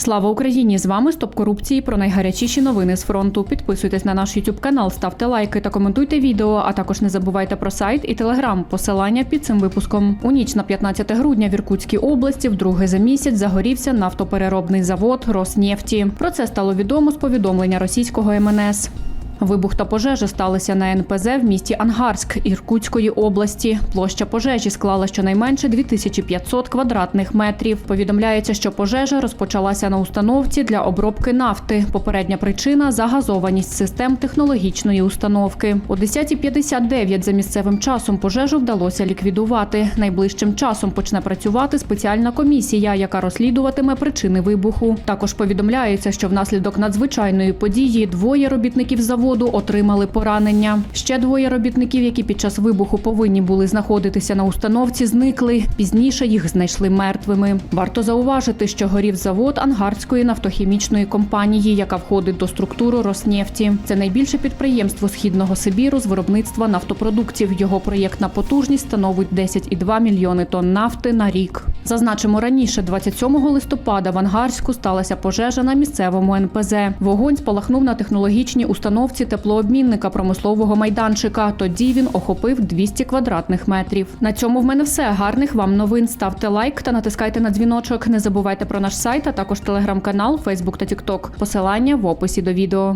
Слава Україні! З вами Стоп корупції про найгарячіші новини з фронту. Підписуйтесь на наш YouTube канал, ставте лайки та коментуйте відео. А також не забувайте про сайт і телеграм. Посилання під цим випуском. У ніч на 15 грудня в Іркутській області вдруге за місяць загорівся нафтопереробний завод Роснефті. Про це стало відомо з повідомлення російського МНС. Вибух та пожежа сталися на НПЗ в місті Ангарськ Іркутської області. Площа пожежі склала щонайменше 2500 квадратних метрів. Повідомляється, що пожежа розпочалася на установці для обробки нафти. Попередня причина загазованість систем технологічної установки. О 10.59 за місцевим часом пожежу вдалося ліквідувати. Найближчим часом почне працювати спеціальна комісія, яка розслідуватиме причини вибуху. Також повідомляється, що внаслідок надзвичайної події двоє робітників заводу отримали поранення. Ще двоє робітників, які під час вибуху повинні були знаходитися на установці, зникли. Пізніше їх знайшли мертвими. Варто зауважити, що горів завод Ангарської нафтохімічної компанії, яка входить до структури Роснефті. Це найбільше підприємство східного Сибіру з виробництва нафтопродуктів. Його проєктна потужність становить 10,2 мільйони тонн нафти на рік. Зазначимо раніше, 27 листопада в Ангарську сталася пожежа на місцевому НПЗ. Вогонь спалахнув на технологічній установці теплообмінника промислового майданчика. Тоді він охопив 200 квадратних метрів. На цьому в мене все. Гарних вам новин. Ставте лайк та натискайте на дзвіночок. Не забувайте про наш сайт, а також телеграм-канал, Фейсбук та Тікток. Посилання в описі до відео.